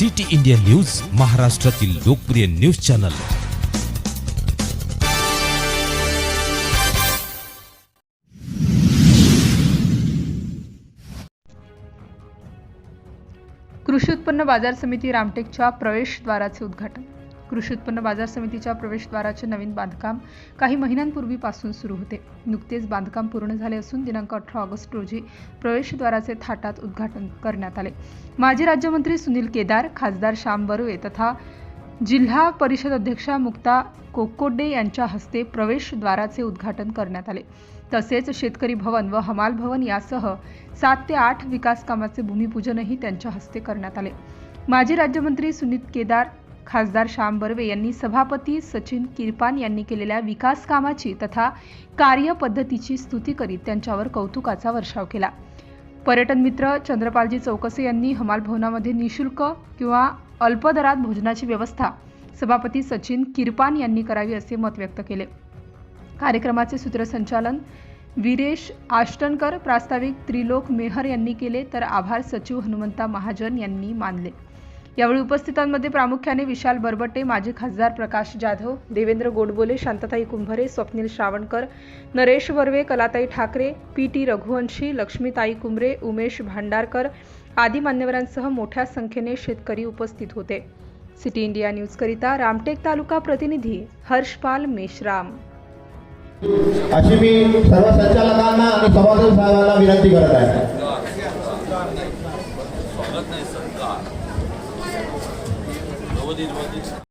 City India news महाराष्ट्रातील लोकप्रिय news channel. कृषी उत्पन्न बाजार समिती रामटेकच्या प्रवेशद्वाराचे उद्घाटन. कृषी उत्पन्न बाजार समितीच्या प्रवेशद्वाराचे नवीन बांधकाम काही महिन्यांपूर्वीपासून सुरू होते. नुकतेच बांधकाम पूर्ण झाले असून दिनांक अठरा ऑगस्ट रोजी प्रवेशद्वाराचे थाटात उद्घाटन करण्यात आले. माजी राज्यमंत्री सुनील केदार खासदार श्याम बर्वे तथा जिल्हा परिषद अध्यक्षा मुक्ता कोकोडे यांच्या हस्ते प्रवेशद्वाराचे उद्घाटन करण्यात आले. तसेच शेतकरी भवन व हमाल भवन यासह सात ते आठ विकास कामाचे भूमिपूजनही त्यांच्या हस्ते करण्यात आले. माजी राज्यमंत्री सुनीत केदार खासदार श्याम बर्वे यांनी सभापती सचिन किरपान यांनी केलेल्या विकास कामाची तथा कार्यपद्धतीची स्तुती करीत त्यांच्यावर कौतुकाचा वर्षाव केला. पर्यटन मित्र चंद्रपालजी चौकसे यांनी हमाल भवनामध्ये निशुल्क किंवा अल्प दरात भोजनाची व्यवस्था सभापती सचिन किरपान यांनी करावी असे मत व्यक्त केले. कार्यक्रमाचे सूत्रसंचालन वीरेश आष्टनकर प्रास्ताविक त्रिलोक मेहर यांनी केले तर आभार सचिव हनुमंता महाजन यांनी मानले. यावेळी उपस्थितांमध्ये प्रामुख्याने विशाल बरबटे माजी खासदार प्रकाश जाधव देवेंद्र गोडबोले शांतताई कुंभरे स्वप्नील श्रावणकर नरेश वर्वे कलाताई ठाकरे पी टी रघुवंशी लक्ष्मीताई कुंभरे उमेश भांडारकर आदी मान्यवरांसह मोठ्या संख्येने शेतकरी उपस्थित होते. सिटी इंडिया न्यूजकरिता रामटेक तालुका प्रतिनिधी हर्षपाल मेश्राम. अशी मी सर्व संचालकांना आणि सभासद साहेबांना विनंती करत आहे. নবনির্বাচিত